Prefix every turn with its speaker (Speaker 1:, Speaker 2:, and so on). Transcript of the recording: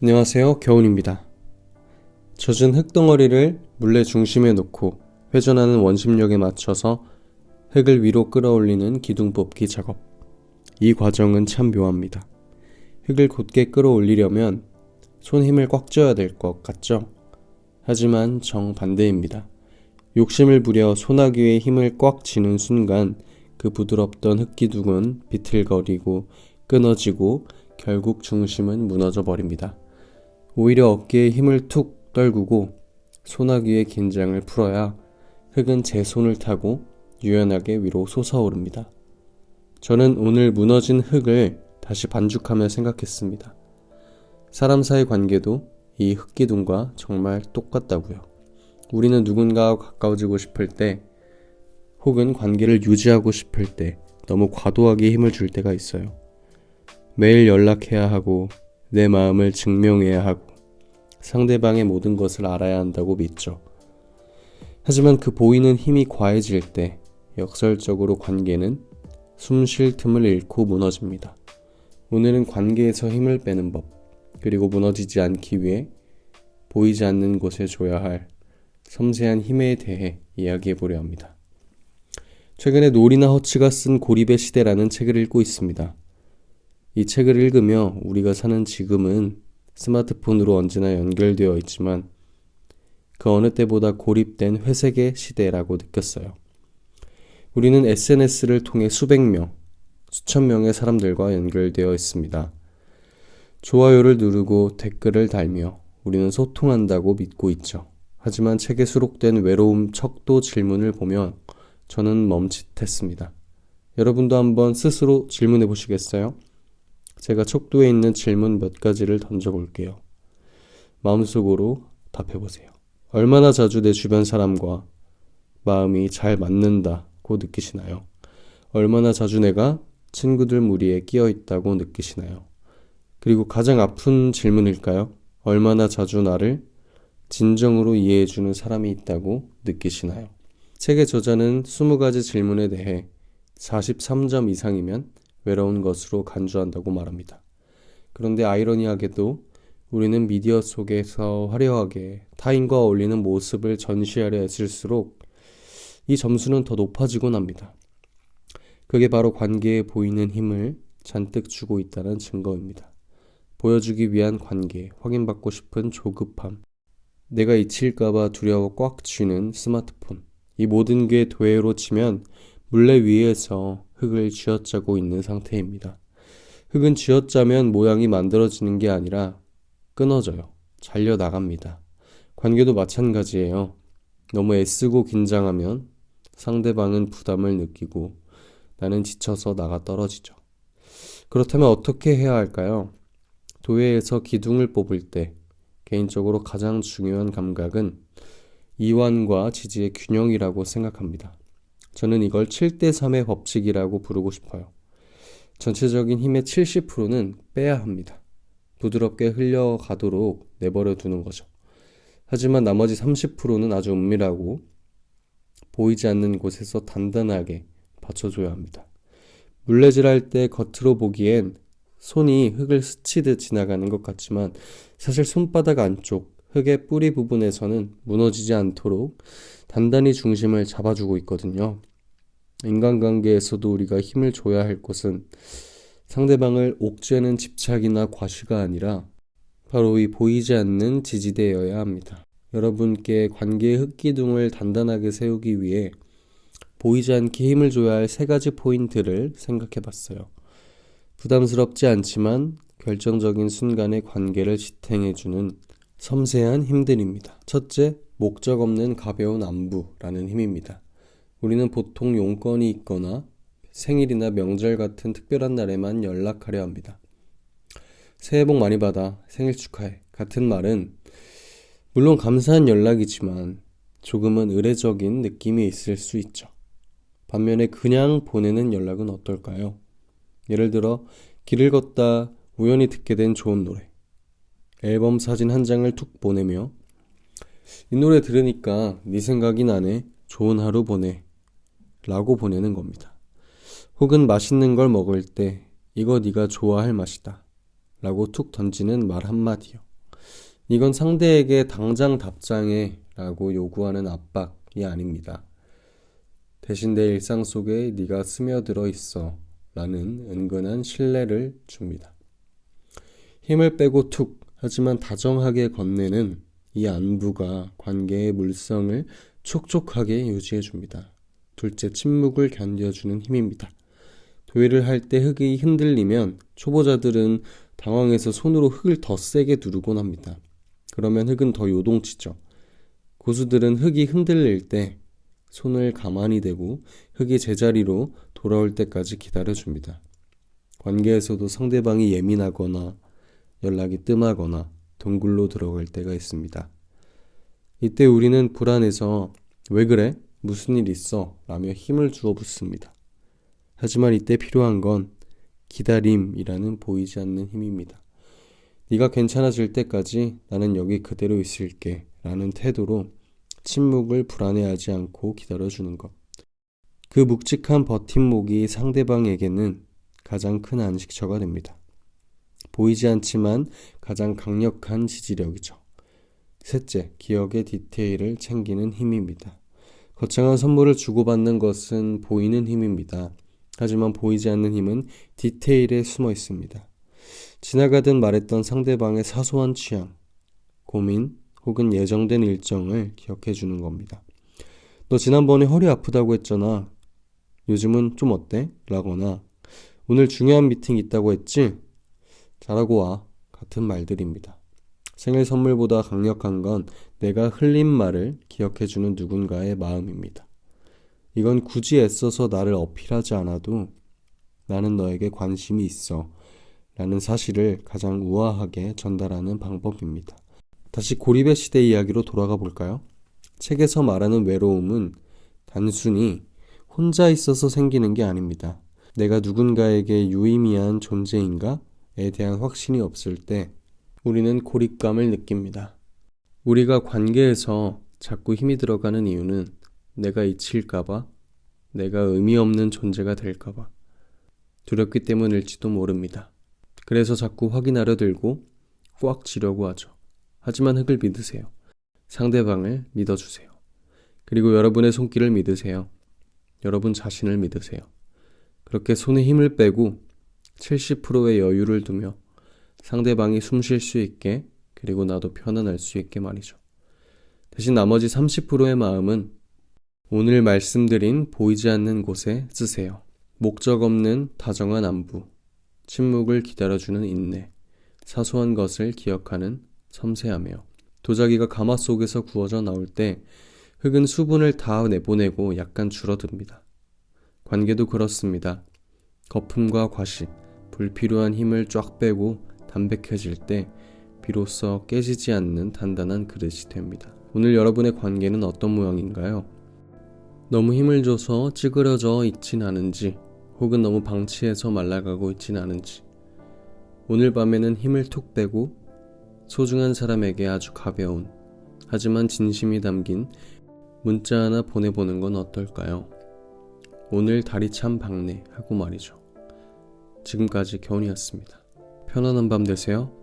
Speaker 1: 안녕하세요. 겨울입니다. 젖은 흙덩어리를 물레 중심에 놓고 회전하는 원심력에 맞춰서 흙을 위로 끌어올리는 기둥 뽑기 작업. 이 과정은 참 묘합니다. 흙을 곧게 끌어올리려면 손 힘을 꽉 쥐어야 될 것 같죠? 하지만 정반대입니다. 욕심을 부려 소나기의 힘을 꽉 쥐는 순간 그 부드럽던 흙기둥은 비틀거리고 끊어지고 결국 중심은 무너져 버립니다. 오히려 어깨에 힘을 툭 떨구고 소나기의 긴장을 풀어야 흙은 제 손을 타고 유연하게 위로 솟아오릅니다. 저는 오늘 무너진 흙을 다시 반죽하며 생각했습니다. 사람 사이 관계도 이 흙기둥과 정말 똑같다고요. 우리는 누군가와 가까워지고 싶을 때 혹은 관계를 유지하고 싶을 때 너무 과도하게 힘을 줄 때가 있어요. 매일 연락해야 하고 내 마음을 증명해야 하고 상대방의 모든 것을 알아야 한다고 믿죠. 하지만 그 보이는 힘이 과해질 때 역설적으로 관계는 숨 쉴 틈을 잃고 무너집니다. 오늘은 관계에서 힘을 빼는 법, 그리고 무너지지 않기 위해 보이지 않는 곳에 줘야 할 섬세한 힘에 대해 이야기해 보려 합니다. 최근에 놀이나 허치가 쓴 고립의 시대라는 책을 읽고 있습니다. 이 책을 읽으며 우리가 사는 지금은 스마트폰으로 언제나 연결되어 있지만 그 어느 때보다 고립된 회색의 시대라고 느꼈어요. 우리는 SNS를 통해 수백 명, 수천 명의 사람들과 연결되어 있습니다. 좋아요를 누르고 댓글을 달며 우리는 소통한다고 믿고 있죠. 하지만 책에 수록된 외로움 척도 질문을 보면 저는 멈칫했습니다. 여러분도 한번 스스로 질문해 보시겠어요? 제가 척도에 있는 질문 몇 가지를 던져볼게요. 마음속으로 답해보세요. 얼마나 자주 내 주변 사람과 마음이 잘 맞는다고 느끼시나요? 얼마나 자주 내가 친구들 무리에 끼어 있다고 느끼시나요? 그리고 가장 아픈 질문일까요? 얼마나 자주 나를 진정으로 이해해주는 사람이 있다고 느끼시나요? 책의 저자는 20가지 질문에 대해 43점 이상이면 외로운 것으로 간주한다고 말합니다. 그런데 아이러니하게도 우리는 미디어 속에서 화려하게 타인과 어울리는 모습을 전시하려 애쓸수록 이 점수는 더 높아지곤 합니다. 그게 바로 관계에 보이는 힘을 잔뜩 주고 있다는 증거입니다. 보여주기 위한 관계, 확인받고 싶은 조급함, 내가 잊힐까봐 두려워 꽉 쥐는 스마트폰. 이 모든 게 도해로 치면 물레 위에서 흙을 쥐어짜고 있는 상태입니다. 흙은 쥐어짜면 모양이 만들어지는 게 아니라 끊어져요. 잘려 나갑니다. 관계도 마찬가지예요. 너무 애쓰고 긴장하면 상대방은 부담을 느끼고 나는 지쳐서 나가 떨어지죠. 그렇다면 어떻게 해야 할까요? 도회에서 기둥을 뽑을 때 개인적으로 가장 중요한 감각은 이완과 지지의 균형이라고 생각합니다. 저는 이걸 7대3의 법칙이라고 부르고 싶어요. 전체적인 힘의 70%는 빼야 합니다. 부드럽게 흘려가도록 내버려 두는 거죠. 하지만 나머지 30%는 아주 은밀하고 보이지 않는 곳에서 단단하게 받쳐줘야 합니다. 물레질할 때 겉으로 보기엔 손이 흙을 스치듯 지나가는 것 같지만 사실 손바닥 안쪽 흙의 뿌리 부분에서는 무너지지 않도록 단단히 중심을 잡아주고 있거든요. 인간관계에서도 우리가 힘을 줘야 할 것은 상대방을 옥죄는 집착이나 과시가 아니라 바로 이 보이지 않는 지지대여야 합니다. 여러분께 관계의 흙기둥을 단단하게 세우기 위해 보이지 않게 힘을 줘야 할 세 가지 포인트를 생각해 봤어요. 부담스럽지 않지만 결정적인 순간의 관계를 지탱해주는 섬세한 힘들입니다. 첫째, 목적 없는 가벼운 안부라는 힘입니다. 우리는 보통 용건이 있거나 생일이나 명절 같은 특별한 날에만 연락하려 합니다. 새해 복 많이 받아 생일 축하해 같은 말은 물론 감사한 연락이지만 조금은 의례적인 느낌이 있을 수 있죠. 반면에 그냥 보내는 연락은 어떨까요? 예를 들어 길을 걷다 우연히 듣게 된 좋은 노래. 앨범 사진 한 장을 툭 보내며 이 노래 들으니까 네 생각이 나네. 좋은 하루 보내. 라고 보내는 겁니다. 혹은 맛있는 걸 먹을 때 이거 네가 좋아할 맛이다. 라고 툭 던지는 말 한마디요. 이건 상대에게 당장 답장해 라고 요구하는 압박이 아닙니다. 대신 내 일상 속에 네가 스며들어 있어 라는 은근한 신뢰를 줍니다. 힘을 빼고 툭 하지만 다정하게 건네는 이 안부가 관계의 물성을 촉촉하게 유지해 줍니다. 둘째, 침묵을 견뎌주는 힘입니다. 도일을 할때 흙이 흔들리면 초보자들은 당황해서 손으로 흙을 더 세게 누르곤 합니다. 그러면 흙은 더 요동치죠. 고수들은 흙이 흔들릴 때 손을 가만히 대고 흙이 제자리로 돌아올 때까지 기다려줍니다. 관계에서도 상대방이 예민하거나 연락이 뜸하거나 동굴로 들어갈 때가 있습니다. 이때 우리는 불안해서 왜 그래? 무슨 일 있어? 라며 힘을 주어 붙습니다. 하지만 이때 필요한 건 기다림이라는 보이지 않는 힘입니다. 네가 괜찮아질 때까지 나는 여기 그대로 있을게 라는 태도로 침묵을 불안해하지 않고 기다려주는 것. 그 묵직한 버팀목이 상대방에게는 가장 큰 안식처가 됩니다. 보이지 않지만 가장 강력한 지지력이죠. 셋째, 기억의 디테일을 챙기는 힘입니다. 거창한 선물을 주고받는 것은 보이는 힘입니다. 하지만 보이지 않는 힘은 디테일에 숨어 있습니다. 지나가듯 말했던 상대방의 사소한 취향, 고민 혹은 예정된 일정을 기억해 주는 겁니다. 너 지난번에 허리 아프다고 했잖아. 요즘은 좀 어때? 라거나 오늘 중요한 미팅 있다고 했지? 잘하고 와. 같은 말들입니다. 생일 선물보다 강력한 건 내가 흘린 말을 기억해 주는 누군가의 마음입니다. 이건 굳이 애써서 나를 어필하지 않아도 나는 너에게 관심이 있어 라는 사실을 가장 우아하게 전달하는 방법입니다. 다시 고립의 시대 이야기로 돌아가 볼까요? 책에서 말하는 외로움은 단순히 혼자 있어서 생기는 게 아닙니다. 내가 누군가에게 유의미한 존재인가에 대한 확신이 없을 때 우리는 고립감을 느낍니다. 우리가 관계에서 자꾸 힘이 들어가는 이유는 내가 잊힐까봐, 내가 의미 없는 존재가 될까봐, 두렵기 때문일지도 모릅니다. 그래서 자꾸 확인하려 들고 꽉 쥐려고 하죠. 하지만 흙을 믿으세요. 상대방을 믿어주세요. 그리고 여러분의 손길을 믿으세요. 여러분 자신을 믿으세요. 그렇게 손에 힘을 빼고 70%의 여유를 두며 상대방이 숨 쉴 수 있게 그리고 나도 편안할 수 있게 말이죠. 대신 나머지 30%의 마음은 오늘 말씀드린 보이지 않는 곳에 쓰세요. 목적 없는 다정한 안부, 침묵을 기다려주는 인내, 사소한 것을 기억하는 섬세하며 도자기가 가마 속에서 구워져 나올 때 흙은 수분을 다 내보내고 약간 줄어듭니다. 관계도 그렇습니다. 거품과 과식, 불필요한 힘을 쫙 빼고 담백해질 때 비로소 깨지지 않는 단단한 그릇이 됩니다. 오늘 여러분의 관계는 어떤 모양인가요? 너무 힘을 줘서 찌그러져 있진 않은지 혹은 너무 방치해서 말라가고 있진 않은지 오늘 밤에는 힘을 툭 빼고 소중한 사람에게 아주 가벼운 하지만 진심이 담긴 문자 하나 보내보는 건 어떨까요? 오늘 달이 참 밝네 하고 말이죠. 지금까지 겨운이었습니다. 편안한 밤 되세요.